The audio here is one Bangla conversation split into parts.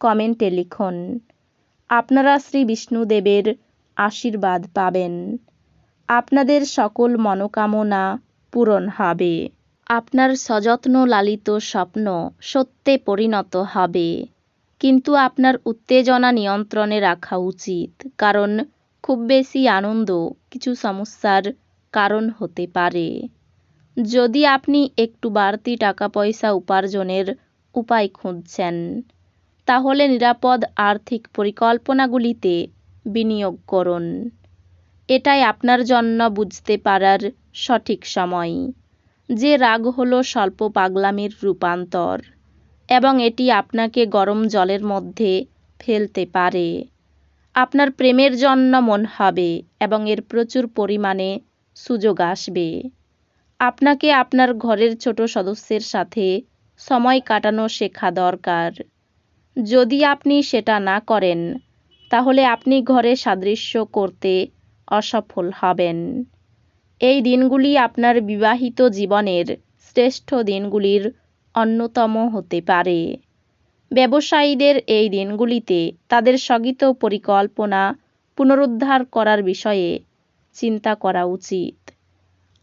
কমেন্টে লিখুন। আপনারা শ্রী বিষ্ণুদেবের আশীর্বাদ পাবেন। আপনাদের সকল মনোকামনা পূরণ হবে। আপনার সযত্ন লালিত স্বপ্ন সত্যে পরিণত হবে। কিন্তু আপনার উত্তেজনা নিয়ন্ত্রণে রাখা উচিত, কারণ খুব বেশি আনন্দ কিছু সমস্যার কারণ হতে পারে। যদি আপনি একটু বাড়তি টাকা পয়সা উপার্জনের উপায় খুঁজছেন তাহলে নিরাপদ আর্থিক পরিকল্পনাগুলিতে বিনিয়োগ করুন। এটাই আপনার জন্য বুঝতে পারার সঠিক সময়। যে রাগ হলো স্বল্প পাগলামির রূপান্তর এবং এটি আপনাকে গরম জলের মধ্যে ফেলতে পারে। আপনার প্রেমের জন্য মন হবে এবং এর প্রচুর পরিমাণে সুযোগ আসবে। আপনাকে আপনার ঘরের ছোট সদস্যের সাথে সময় কাটানো শেখা দরকার। যদি আপনি সেটা না করেন, তাহলে আপনি ঘরে সাদৃশ্য করতে অসফল হবেন। এই দিনগুলি আপনার বিবাহিত জীবনের শ্রেষ্ঠ দিনগুলির অন্যতম হতে পারে। ব্যবসায়ীদের এই দিনগুলিতে তাদের স্থগিত পরিকল্পনা পুনরুদ্ধার করার বিষয়ে চিন্তা করা উচিত।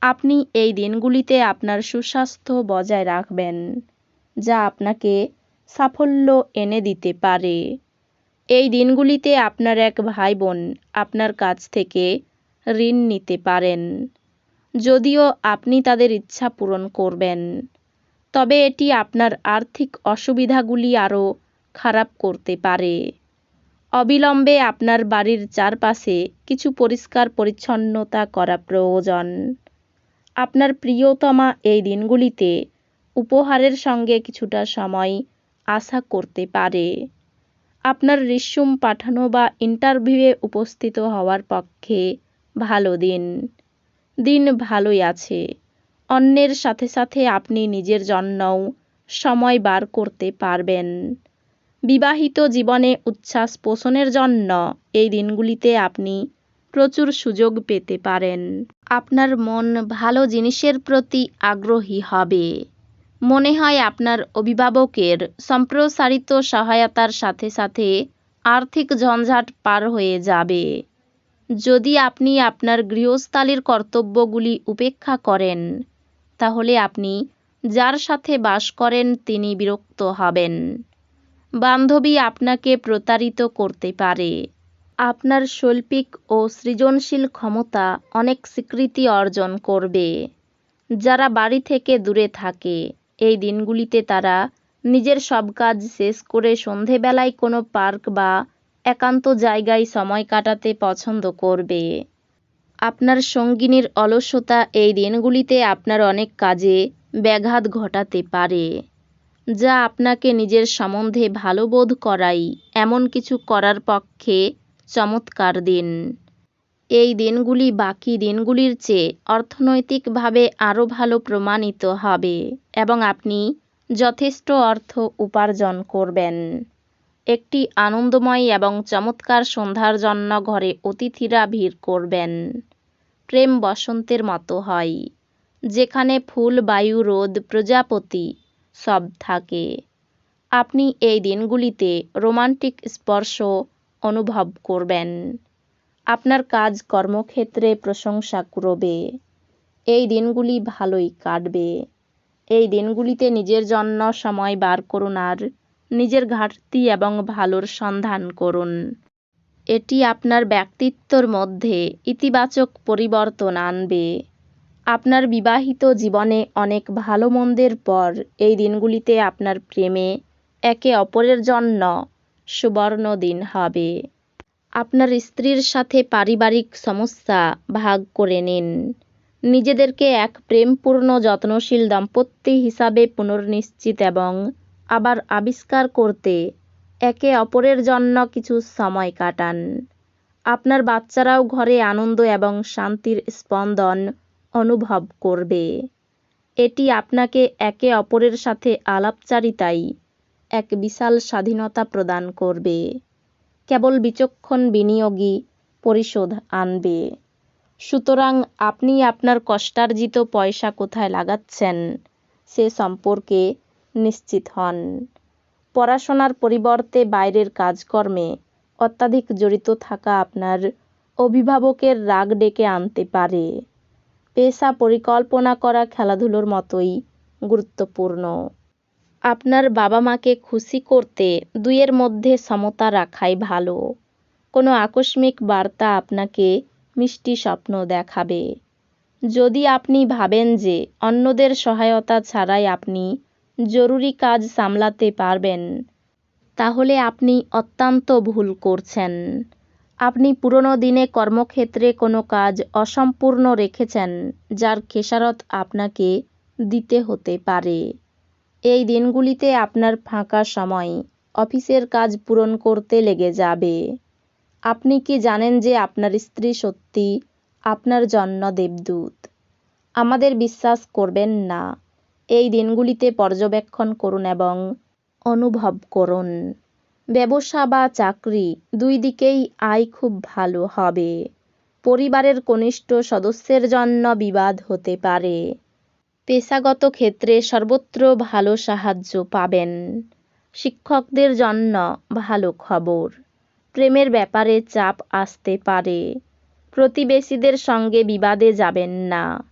আপনি এই দিনগুলিতে আপনার সুস্বাস্থ্য বজায় রাখবেন, যা আপনাকে সাফল্য এনে দিতে পারে। এই দিনগুলিতে আপনার এক ভাই বোন আপনার কাছ থেকে ঋণ নিতে পারেন। যদিও আপনি তাদের ইচ্ছা পূরণ করবেন, তবে এটি আপনার আর্থিক অসুবিধাগুলি আরও খারাপ করতে পারে। অবিলম্বে আপনার বাড়ির চারপাশে কিছু পরিষ্কার পরিচ্ছন্নতা করা প্রয়োজন। আপনার প্রিয়তমা এই দিনগুলিতে উপহারের সঙ্গে কিছুটা সময় আশা করতে পারে। আপনার রিস্যুম পাঠানো বা ইন্টারভিউয়ে উপস্থিত হওয়ার পক্ষে ভালো দিন। দিন ভালোই আছে। অন্যের সাথে সাথে আপনি নিজের জন্যও সময় বার করতে পারবেন। বিবাহিত জীবনে উচ্ছ্বাস পোষণের জন্য এই দিনগুলিতে আপনি প্রচুর সুযোগ পেতে পারেন। আপনার মন ভালো জিনিসের প্রতি আগ্রহী হবে। মনে হয় আপনার অভিভাবকের সম্প্রসারিত সহায়তার সাথে সাথে আর্থিক ঝঞ্ঝাট পার হয়ে যাবে। যদি আপনি আপনার গৃহস্থালির কর্তব্যগুলি উপেক্ষা করেন, তাহলে আপনি যার সাথে বাস করেন তিনি বিরক্ত হবেন। বান্ধবী আপনাকে প্রতারিত করতে পারে। আপনার শৈল্পিক ও সৃজনশীল ক্ষমতা অনেক স্বীকৃতি অর্জন করবে। যারা বাড়ি থেকে দূরে থাকে এই দিনগুলিতে তারা নিজের সব কাজ শেষ করে সন্ধেবেলায় কোনো পার্ক বা একান্ত জায়গায় সময় কাটাতে পছন্দ করবে। আপনার সঙ্গিনীর অলসতা এই দিনগুলিতে আপনার অনেক কাজে ব্যাঘাত ঘটাতে পারে, যা আপনাকে নিজের সম্বন্ধে ভালো বোধ করাই এমন কিছু করার পক্ষে চমৎকার দিন। এই দিনগুলি বাকি দিনগুলির চেয়ে অর্থনৈতিকভাবে আরও ভালো প্রমাণিত হবে এবং আপনি যথেষ্ট অর্থ উপার্জন করবেন। একটি আনন্দময় এবং চমৎকার সন্ধ্যার জন্য ঘরে অতিথিরা ভিড় করবেন। প্রেম বসন্তের মতো হয়, যেখানে ফুল, বায়ু, রোদ, প্রজাপতি সব থাকে। আপনি এই দিনগুলিতে রোমান্টিক স্পর্শ অনুভব করবেন। আপনার কাজ কর্মক্ষেত্রে প্রশংসা কুড়বে এই দিনগুলি ভালোই কাটবে। এই দিনগুলিতে নিজের জন্য সময় বার করুন আর নিজের ঘাটতি এবং ভালোর সন্ধান করুন। এটি আপনার ব্যক্তিত্বর মধ্যে ইতিবাচক পরিবর্তন আনবে। আপনার বিবাহিত জীবনে অনেক ভালো মন্দের পর এই দিনগুলিতে আপনার প্রেমে একে অপরের জন্য সুবর্ণ দিন হবে। আপনার স্ত্রীর সাথে পারিবারিক সমস্যা, ভাগ করে নিন। নিজেদেরকে এক প্রেমপূর্ণ, যত্নশীল দম্পতি হিসাবে পুনর্নিশ্চিত এবং আবার আবিষ্কার করতে একে অপরের জন্য কিছু সময় কাটান। আপনার বাচ্চারাও ঘরে আনন্দ এবং শান্তির স্পন্দন অনুভব করবে। এটি আপনাকে একে অপরের সাথে আলাপচারিতায় এক বিশাল স্বাধীনতা প্রদান করবে। কেবল বিচক্ষণ বিনিয়োগই পরিশোধ আনবে। সুতরাং আপনি আপনার কষ্টার্জিত পয়সা কোথায় লাগাচ্ছেন সে সম্পর্কে নিশ্চিত হন। পড়াশোনার পরিবর্তে বাইরের কাজকর্মে অত্যাধিক জড়িত থাকা আপনার অভিভাবকের রাগ ডেকে আনতে পারে। পেশা পরিকল্পনা করা খেলাধুলোর মতোই গুরুত্বপূর্ণ। আপনার বাবা মাকে খুশি করতে দুইয়ের মধ্যে সমতা রাখাই ভালো। কোনো আকস্মিক বার্তা আপনাকে মিষ্টি স্বপ্ন দেখাবে। যদি আপনি ভাবেন যে অন্যদের সহায়তা ছাড়াই আপনি জরুরি কাজ সামলাতে পারবেন, তাহলে আপনি অত্যন্ত ভুল করছেন। আপনি পুরনো দিনে কর্মক্ষেত্রে কোনো কাজ অসম্পূর্ণ রেখেছেন, যার খেসারত আপনাকে দিতে হতে পারে। এই দিনগুলিতে আপনার ফাঁকা সময়, অফিসের কাজ পূরণ করতে লেগে যাবে। আপনি কি জানেন যে আপনার স্ত্রী সত্যি আপনার জন্য দেবদূত? আমাদের বিশ্বাস করবেন না। এই দিনগুলিতে পর্যবেক্ষণ করুন এবং অনুভব করুন। ব্যবসা বা চাকরি দুই দিকেই আয় খুব ভালো হবে। পরিবারের কনিষ্ঠ সদস্যের জন্য বিবাদ হতে পারে। পেশাগত ক্ষেত্রে সর্বত্র ভালো সাহায্য পাবেন। শিক্ষকদের জন্য ভালো খবর। প্রেমের ব্যাপারে চাপ আসতে পারে। প্রতিবেশীদের সঙ্গে বিবাদে যাবেন না।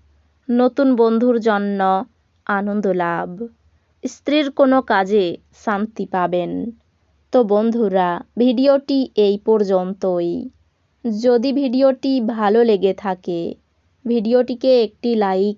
নতুন বন্ধুর জন্য আনন্দ লাভ। স্ত্রীর কোনো কাজে শান্তি পাবেন। তো বন্ধুরা, ভিডিওটি এই পর্যন্তই। যদি ভিডিওটি ভালো লেগে থাকে, ভিডিওটিকে একটি লাইক